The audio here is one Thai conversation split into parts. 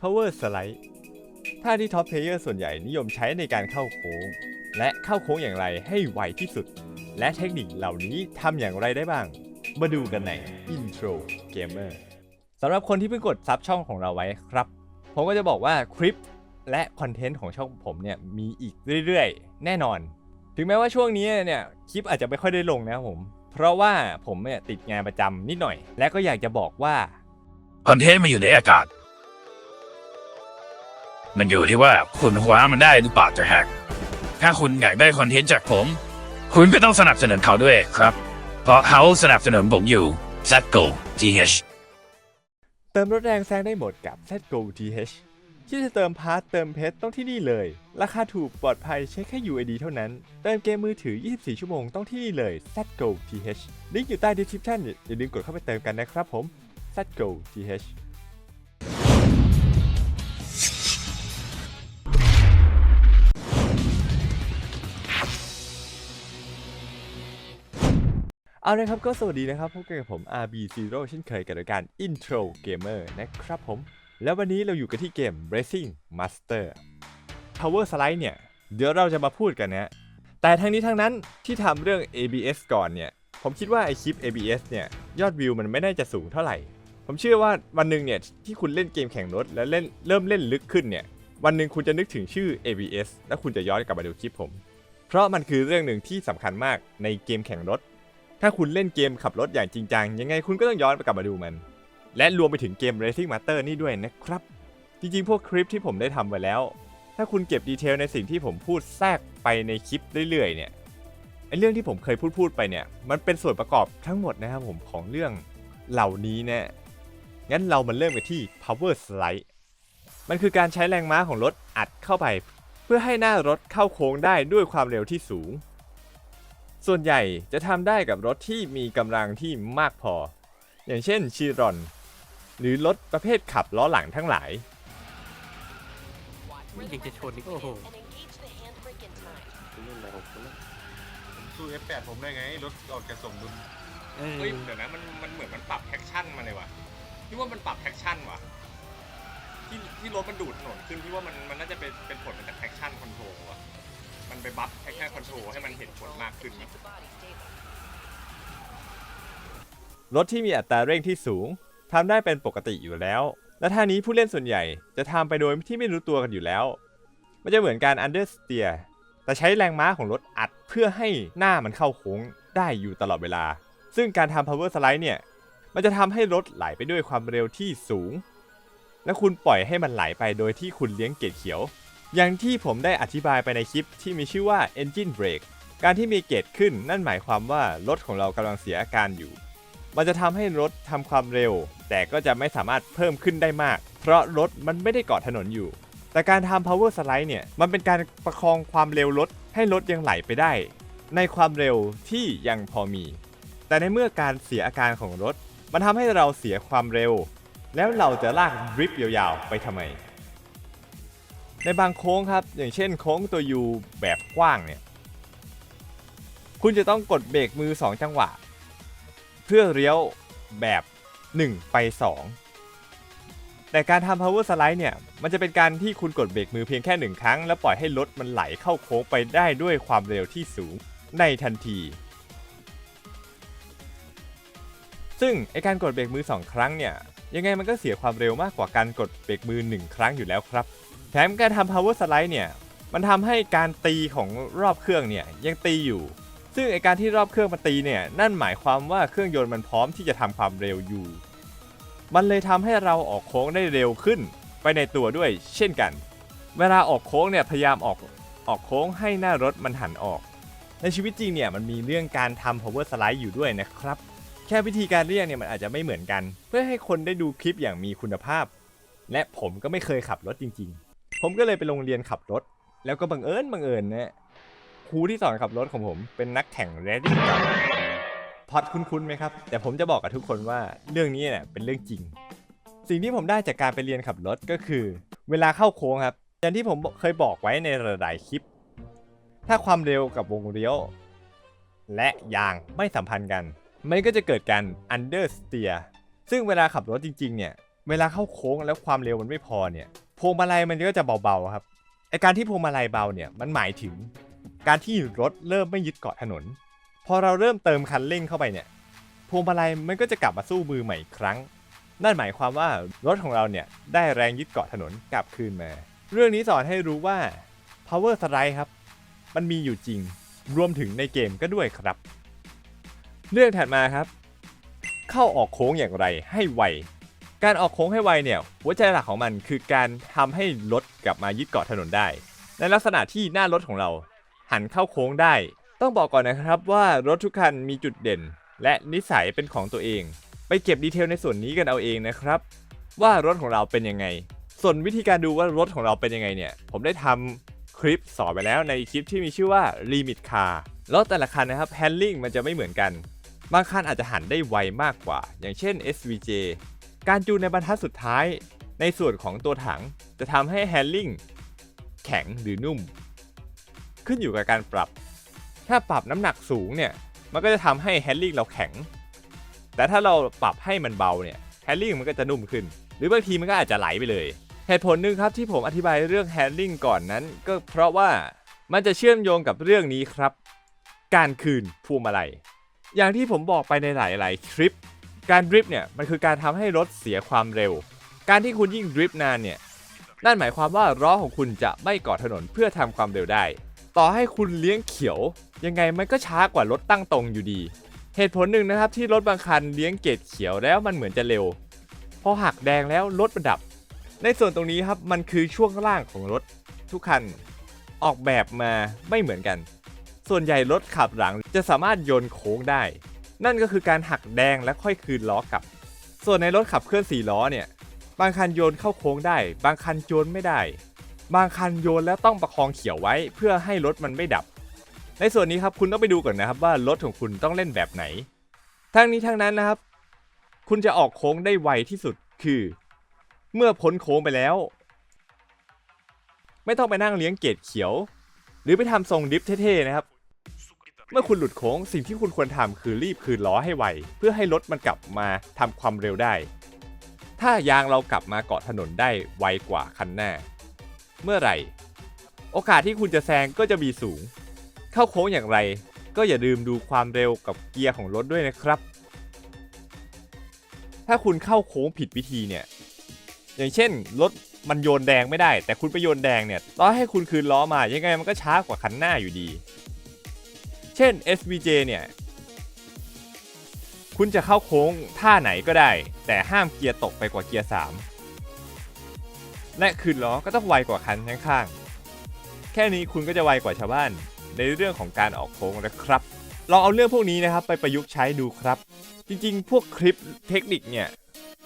Power Slide ท่าที่ท็อปเพลเยอร์ส่วนใหญ่นิยมใช้ในการเข้าโค้ง และเข้าโค้งอย่างไรให้ไวที่สุด และเทคนิคเหล่านี้ทำอย่างไรได้บ้าง มาดูกันใน Intro Gamer สำหรับคนที่เพิ่งกดซับช่องของเราไว้ครับ ผมก็จะบอกว่าคลิปและคอนเทนต์ของช่องผมเนี่ยมีอีกเรื่อยๆ แน่นอน ถึงแม้ว่าช่วงนี้เนี่ยคลิปอาจจะไม่ค่อยได้ลงนะครับผม เพราะว่าผมเนี่ยติดงานประจำนิดหน่อย และก็อยากจะบอกว่า คอนเทนต์มันอยู่ในอากาศ มันอยู่ที่ว่าคุณคว้ามันได้หรือเปล่าจะแฮกถ้าคุณอยากได้คอนเทนต์จากผม คุณก็ต้องสนับสนุนเขาด้วยครับ เพราะเขาสนับสนุนผมอยู่ z g o GH เติมรถแรงแซงได้หมดกับ ZGO TH ที่จะเติมพาร์ทเติมเพชรต้องที่นี่เลย ราคาถูกปลอดภัยใช้แค่ UID เท่านั้น เติมเกมมือถือ 24 ชั่วโมงต้องที่นี่เลย ZGO TH ลิงก์อยู่ใต้ description อย่าลืมกดเข้าไปเติมกันนะครับผม ZGO TH เอาลยครับก็สวัสดีนะครับพบกันกับผม RB Zero เช่นเคยกับรายการ Intro Gamer นะครับผม แล้ววันนี้เราอยู่กันที่เกม Racing Master Power Slide เนี่ย เดี๋ยวเราจะมาพูดกันนะแต่ทั้งนี้ทั้งนั้นที่ทำเรื่อง ABS ก่อนเนี่ย ผมคิดว่าไอคลิป ABS เนี่ย ยอดวิวมันไม่น่าจะสูงเท่าไหร่ ผมเชื่อว่าวันหนึ่งเนี่ยที่คุณเล่นเกมแข่งรถ แล้วเล่นเริ่มเล่นลึกขึ้นเนี่ยวันหนึ่งคุณจะนึกถึงชื่อ ABS แล้วคุณจะย้อนกลับมาดูคลิปผม เพราะมันคือเรื่องหนึ่งที่สำคัญมากในเกมแข่งรถ ถ้าคุณเล่นเกมขับรถอย่างจริงจังยังไงคุณก็ต้องย้อนกลับมาดูมัน และรวมไปถึงเกม Racing Master นี่ด้วยนะครับ จริงๆ พวกคลิปที่ผมได้ทำไว้แล้ว ถ้าคุณเก็บดีเทลในสิ่งที่ผมพูดแทรกไปในคลิปเรื่อยๆเนี่ยไอเรื่องที่ผมเคยพูดพูดๆไปเนี่ยมันเป็นส่วนประกอบทั้งหมดนะครับผมของเรื่องเหล่านี้แน่ งั้นเรามาเริ่มกันที่ power slide มันคือการใช้แรงม้าของรถอัดเข้าไป เพื่อให้หน้ารถเข้าโค้งได้ด้วยความเร็วที่สูง ส่วนใหญ่จะทำได้กับรถที่มีกำลังที่มากพอ อย่างเช่นชีรอน หรือรถประเภทขับล้อหลังทั้งหลายไม่ยังจะชนอีกโอ้โหสู้ F8 ผมได้ไงรถออกจากสมดุลเออเฮ้ยเดี๋ยวนะมันมันเหมือนมันปรับแท็กชั่นมาเลยว่ะ พี่ว่ามันปรับแท็กชั่นว่ะ ที่ที่รถมันดูดถนนขึ้นพี่ว่ามันมันน่าจะเป็นเป็นผลมาจากแท็กชั่นคอนโทรลว่ะ มันไปบัฟแท็กชั่นคอนโทรลให้มันเห็นผลมากขึ้นนะรถที่มีอัตราเร่งที่สูงทำได้เป็นปกติอยู่แล้ว และท่านี้ผู้เล่นส่วนใหญ่จะทำไปโดยที่ไม่รู้ตัวกันอยู่แล้ว มันจะเหมือนการ understeer แต่ใช้แรงม้าของรถอัดเพื่อให้หน้ามันเข้าโค้งได้อยู่ตลอดเวลา ซึ่งการทำ power slide เนี่ย มันจะทำให้รถไหลไปด้วยความเร็วที่สูง และคุณปล่อยให้มันไหลไปโดยที่คุณเลี้ยงเกจเขียว อย่างที่ผมได้อธิบายไปในคลิปที่มีชื่อว่า engine brake การที่มีเกจขึ้นนั่นหมายความว่ารถของเรากำลังเสียอาการอยู่ มันจะทำให้รถทำความเร็ว แต่ก็จะไม่สามารถเพิ่มขึ้นได้มาก เพราะรถมันไม่ได้เกาะถนนอยู่ แต่การทำ power slide เนี่ย มันเป็นการประคองความเร็วรถให้รถยังไหลไปได้ ในความเร็วที่ยังพอมี แต่ในเมื่อการเสียอาการของรถ มันทำให้เราเสียความเร็ว แล้วเราจะลากดริฟต์ยาวๆ ไปทำไม ในบางโค้งครับ อย่างเช่นโค้งตัวยูแบบกว้างเนี่ย คุณจะต้องกดเบรกมือ 2 จังหวะ เพื่อเลี้ยวแบบ 1 ไป 2 แต่การทำ power slide เนี่ย มันจะเป็นการที่คุณกดเบรกมือเพียงแค่หนึ่งครั้ง แล้วปล่อยให้รถมันไหลเข้าโค้งไปได้ด้วยความเร็วที่สูงในทันที ซึ่งไอการกดเบรกมือ 2 ครั้งเนี่ยยังไงมันก็เสียความเร็วมากกว่าการกดเบรกมือ 1 ครั้งอยู่แล้วครับ แถมการทำ power slide เนี่ยมันทำให้การตีของรอบเครื่องเนี่ยยังตีอยู่ ซึ่งไอการที่รอบเครื่องมันตีเนี่ยนั่นหมายความว่าเครื่องยนต์มันพร้อมที่จะทำความเร็วอยู่ มันเลยทำให้เราออกโค้งได้เร็วขึ้นไปในตัวด้วยเช่นกัน เวลาออกโค้งเนี่ยพยายามออกออกโค้งให้หน้ารถมันหันออก ในชีวิตจริงเนี่ยมันมีเรื่องการทำ power slide อยู่ด้วยนะครับ แค่วิธีการเรียกเนี่ยมันอาจจะไม่เหมือนกัน เพื่อให้คนได้ดูคลิปอย่างมีคุณภาพ และผมก็ไม่เคยขับรถจริง ๆ ผมก็เลยไปโรงเรียนขับรถ แล้วก็บังเอิญบังเอิญนะครูที่สอนขับรถของผมเป็นนักแข่งเรดดิ้งเก่าพอดคุ้นๆไหมครับ แต่ผมจะบอกกับทุกคนว่าเรื่องนี้เนี่ยเป็นเรื่องจริง สิ่งที่ผมได้จากการไปเรียนขับรถก็คือ เวลาเข้าโค้งครับอย่างที่ผมเคยบอกไว้ในหลายคลิป ถ้าความเร็วกับวงเลี้ยว และยางไม่สัมพันธ์กัน มันก็จะเกิดการ understeer ซึ่งเวลาขับรถจริงๆเนี่ยเวลาเข้าโค้งแล้วความเร็วมันไม่พอเนี่ยพวงมาลัยมันก็จะเบาๆครับไอการที่พวงมาลัยเบาเนี่ยมันหมายถึง การที่รถเริ่มไม่ยึดเกาะถนน พอเราเริ่มเติมคันเร่งเข้าไปเนี่ยพวงมาลัยมันก็จะกลับมาสู้มือใหม่อีกครั้ง นั่นหมายความว่ารถของเราเนี่ยได้แรงยึดเกาะถนนกลับคืนมา เรื่องนี้สอนให้รู้ว่า power slide ครับ มันมีอยู่จริง รวมถึงในเกมก็ด้วยครับ เรื่องถัดมาครับ เข้าออกโค้งอย่างไรให้ไว การออกโค้งให้ไวเนี่ยหัวใจหลักของมันคือการทำให้รถกลับมายึดเกาะถนนได้ ในลักษณะที่หน้ารถของเรา หันเข้าโค้งได้ ต้องบอกก่อนนะครับว่ารถทุกคันมีจุดเด่น และนิสัยเป็นของตัวเอง ไปเก็บดีเทลในส่วนนี้กันเอาเองนะครับ ว่ารถของเราเป็นยังไง ส่วนวิธีการดูว่ารถของเราเป็นยังไงเนี่ย ผมได้ทำคลิปสอนไปแล้วในคลิปที่มีชื่อว่า Limit Car รถแต่ละคันนะครับ handling มันจะไม่เหมือนกัน บางคันอาจจะหันได้ไวมากกว่า อย่างเช่น SVJ การจูนในบรรทัดสุดท้าย ในส่วนของตัวถังจะทำให้ handling แข็งหรือนุ่ม ขึ้นอยู่กับการปรับ ถ้าปรับน้ำหนักสูงเนี่ย มันก็จะทำให้ handling เราแข็ง แต่ถ้าเราปรับให้มันเบาเนี่ย handling มันก็จะนุ่มขึ้น หรือบางทีมันก็อาจจะไหลไปเลย เหตุผลหนึ่งครับที่ผมอธิบายเรื่อง handling ก่อนนั้น ก็เพราะว่ามันจะเชื่อมโยงกับเรื่องนี้ครับ การคืนพวงมาลัย อย่างที่ผมบอกไปในหลาย ๆ คลิป การดริฟต์เนี่ยมันคือการทำให้รถเสียความเร็ว การที่คุณยิ่งดริฟต์นานเนี่ยนั่นหมายความว่าล้อของคุณจะไม่กาะถนนเพื่อทำความเร็วได้ ต่อให้คุณเลี้ยงเขียว ยังไงมันก็ช้ากว่ารถตั้งตรงอยู่ดี เหตุผลหนึ่งนะครับที่รถบางคันเลี้ยงเกตเขียวแล้วมันเหมือนจะเร็ว พอหักแดงแล้วรถมันดับ ในส่วนตรงนี้ครับมันคือช่วงล่างของรถทุกคันออกแบบมาไม่เหมือนกัน ส่วนใหญ่รถขับหลังจะสามารถโยนโค้งได้ นั่นก็คือการหักแดงและค่อยคืนล้อกลับ ส่วนในรถขับเคลื่อน4ล้อเนี่ย บางคันโยนเข้าโค้งได้ บางคันโยนไม่ได้ บางคันโยนแล้วต้องประคองเขียวไว้เพื่อให้รถมันไม่ดับ ในส่วนนี้ครับคุณต้องไปดูก่อนนะครับว่ารถของคุณต้องเล่นแบบไหน ทั้งนี้ทั้งนั้นนะครับ คุณจะออกโค้งได้ไวที่สุดคือ เมื่อพ้นโค้งไปแล้ว ไม่ต้องไปนั่งเลี้ยงเกตเขียว หรือไปทำทรงดิฟเท่ๆนะครับ มื่อคุณหลุดโค้งสิ่งที่คุณควรทำคือรีบคืนล้อให้ไว เพื่อให้รถมันกลับมาทำความเร็วได้ ถ้ายางเรากลับมาเกาะถนนได้ไวกว่าคันหน้า เมื่อไหร่ โอกาสที่คุณจะแซงก็จะมีสูง เข้าโค้งอย่างไร ก็อย่าลืมดูความเร็วกับเกียร์ของรถด้วยนะครับ ถ้าคุณเข้าโค้งผิดวิธีเนี่ย อย่างเช่นรถมันโยนแดงไม่ได้ แต่คุณไปโยนแดงเนี่ยต่อให้คุณคืนล้อมายังไงมันก็ช้ากว่าคันหน้าอยู่ดี เช่น SVJ เนี่ย คุณจะเข้าโค้งท่าไหนก็ได้ แต่ห้ามเกียร์ตกไปกว่าเกียร์ 3 และคืนล้อก็ต้องไวกว่าคันข้างๆ แค่นี้คุณก็จะไวกว่าชาวบ้าน ในเรื่องของการออกโค้งนะครับ ลองเอาเรื่องพวกนี้นะครับไปประยุกต์ใช้ดูครับ จริงๆ พวกคลิปเทคนิคเนี่ย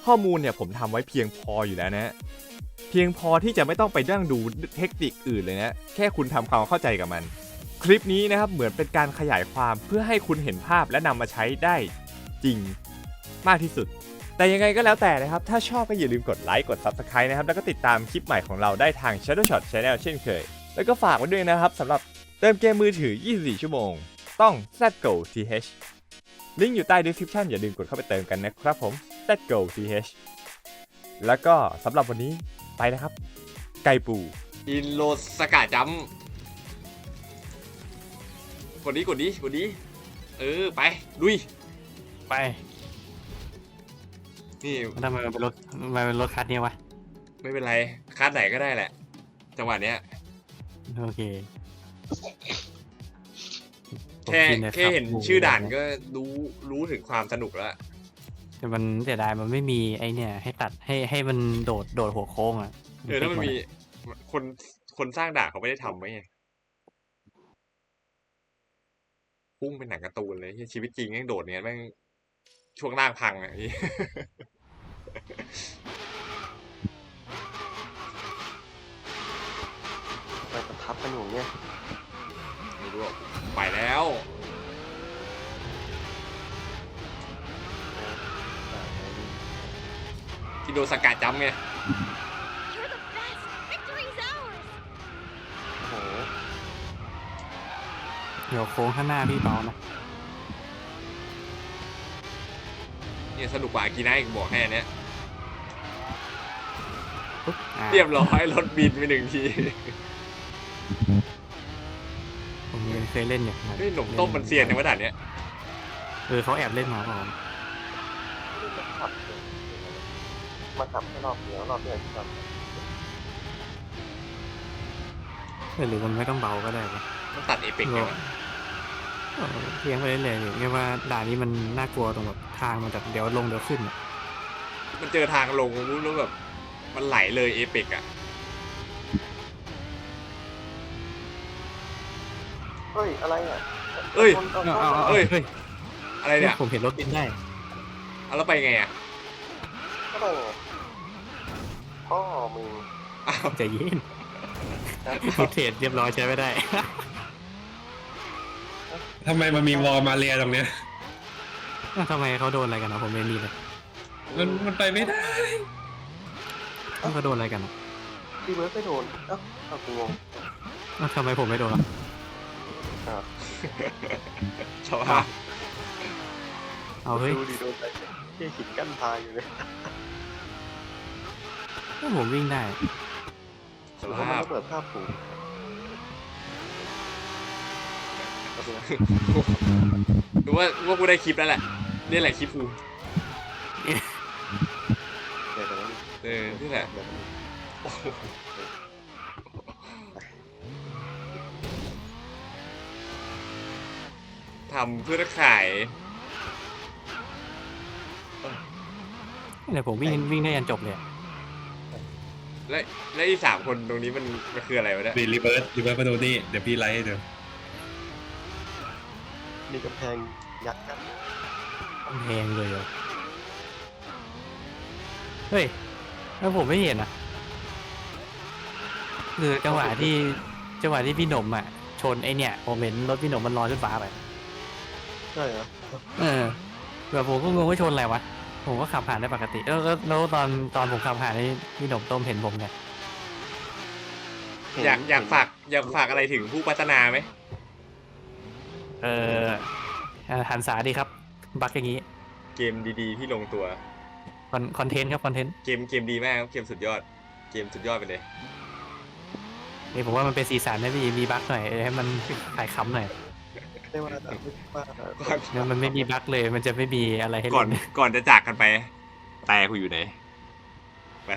ข้อมูลเนี่ยผมทำไว้เพียงพออยู่แล้วนะเพียงพอที่จะไม่ต้องไปนั่งดูเทคนิคอื่นเลยนะ แค่คุณทำความเข้าใจกับมัน คลิปนี้นะครับเหมือนเป็นการขยายความเพื่อให้คุณเห็นภาพและนำมาใช้ได้จริงมากที่สุด แต่ยังไงก็แล้วแต่นะครับ ถ้าชอบก็อย่าลืมกดไลค์กด Subscribe นะครับ แล้วก็ติดตามคลิปใหม่ของเราได้ทาง Shadow Shot Channel เช่นเคย แล้วก็ฝากไว้ด้วยนะครับสำหรับเติมเกมมือถือ 24 ชั่วโมง ต้อง ZGO TH ลิงก์อยู่ใต้ description อย่าลืมกดเข้าไปเติมกันนะครับผม ZGO TH แล้วก็สำหรับวันนี้ไปนะครับ ไก่ปูอินโลสกาจัม ดนี้กดนี้กดนี้ เออไปลุยไปนี่ทำไมมันเป็นรถทำไมเป็นรถคันนี้วะไม่เป็นไรคาดไหนก็ได้แหละ จังหวะเนี้ยโอเคแค่ผมชินเลยแค่รับเห็นชื่อด่านก็รู้รู้ถึงความสนุกแล้วแต่มันเสียดายมันไม่มีไอเนี่ย ให้ตัดให้ให้มันโดดโดดหัวโค้งอะเออถ้ามันมีคนคนสร้างด่านเขาไม่ได้ทำไว้ไง พุ่งเป็นหนังการ์ตูนเลยเหี้ยชีวิตจริงแม่งโดดเนี่ยแม่งช่วงล่างพังอะไปประทับกันอยู่เนี่ยไม่รู้อะไปแล้วที่โดนสกัดจำไง You're the best! Victory's ours! โอ้โห เดี๋ยวโค้งข้างหน้าพี่เบานะเนี่ยสนุกกว่าอากีน่าอีกบอกให้อันเนี้ยปุ๊บอ่าเรียบร้อยรถบินไปหนึ่งที ผมเคยเล่นอย่างนั้นเฮ้ยหนุ่มต้มมันเซียนในวัดด่านเนี้ยเออเขาแอบเล่นมาเปล่ามาขับมาขับแค่รอบเดียวรอบเดียวที่ทำเออหรือมันไม่ต้องเบาก็ได้ปะมันตัดเอเปกเลยวะ เออเพียงไปเรื่อยๆอย่างเงี้ยว่าด่านนี้มันน่ากลัวตรงแบบทางมันแบบเดี๋ยวลงเดี๋ยวขึ้นอะมันเจอทางลงรู้แล้วแบบมันไหลเลยเอเปกอะเฮ้ย อะไรอะเอ้ย คนเอาเอาเข้าเอามาเอาเอ้ย เฮ้ยอะไรเนี่ยผมเห็นรถบินได้ เอาแล้วไปไงอะก็ได้ไงพ่อมึงอ้าวใจเย็นฟุตเทจเรียบร้อยใช้ไม่ได้ ทำไมมันมีวอลมาเรียตรงเนี้ย อ้าวทำไมเขาโดนอะไรกันนะผมไม่มีเลยมันมันไปไม่ได้อ้าวเขาโดนอะไรกันอะพี่เบิร์ดไม่โดนเอ้าเอากูงงอ้าวทำไมผมไม่โดนอะอ้าวชาวบ้านเอาเฮ้ยดูดิโดนไปที่หินกั้นทางอยู่เลยถ้าผมวิ่งได้สแล้วมันภาพก็เปิดภาพผูก รู้ว่าว่ากูได้คลิปแล้วแหละนี่แหละคลิปกูเดี๋ยวเดี๋ยวเออนี่แหละเดี๋ยวโอ้โหทำเพื่อขายเนี่ยผมวิ่งวิ่งได้ยันจบเลยอะและและอีสามคนตรงนี้มันมันคืออะไรวะเนี่ยมีรีเบิร์สรีเบิร์สมาดูนี่ เดี๋ยวพี่ไลฟ์ให้ดู มีกำแพงยักษ์กันแพงเลยเหรอ เฮ้ยแล้วผมไม่เห็นอะ คือจังหวะที่จังหวะที่พี่หนมอะ ชนไอเนี่ยผมเห็นรถพี่หนมมันลอยขึ้นฟ้าไป ใช่เหรอเออแบบผมก็งงว่าชนอะไรวะ ผมก็ขับผ่านได้ปกติ แล้วแล้วแล้วตอนตอนผมขับผ่านนี่พี่หนมต้มเห็นผมไง เห็นอยากอยากฝากอยากฝากอะไรถึงผู้พัฒนาไหม เออหันษาดีครับ บักอย่างนี้เกมดี ๆ ที่ลงตัว คอนคอนเทนต์ครับคอนเทนต์เกมเกมดีมากครับ เกมสุดยอด เกมสุดยอดไปเลย นี่ผมว่ามันเป็นสีสันนะพี่มีบักหน่อยเออให้มันขายขำหน่อยได้ว่าแต่ไม่ว่าก่อนแล้วมันไม่มีบักเลยมันจะไม่มีอะไรให้ก่อนเล่นก่อนจะจากกันไป แต่กูอยู่ไหนไป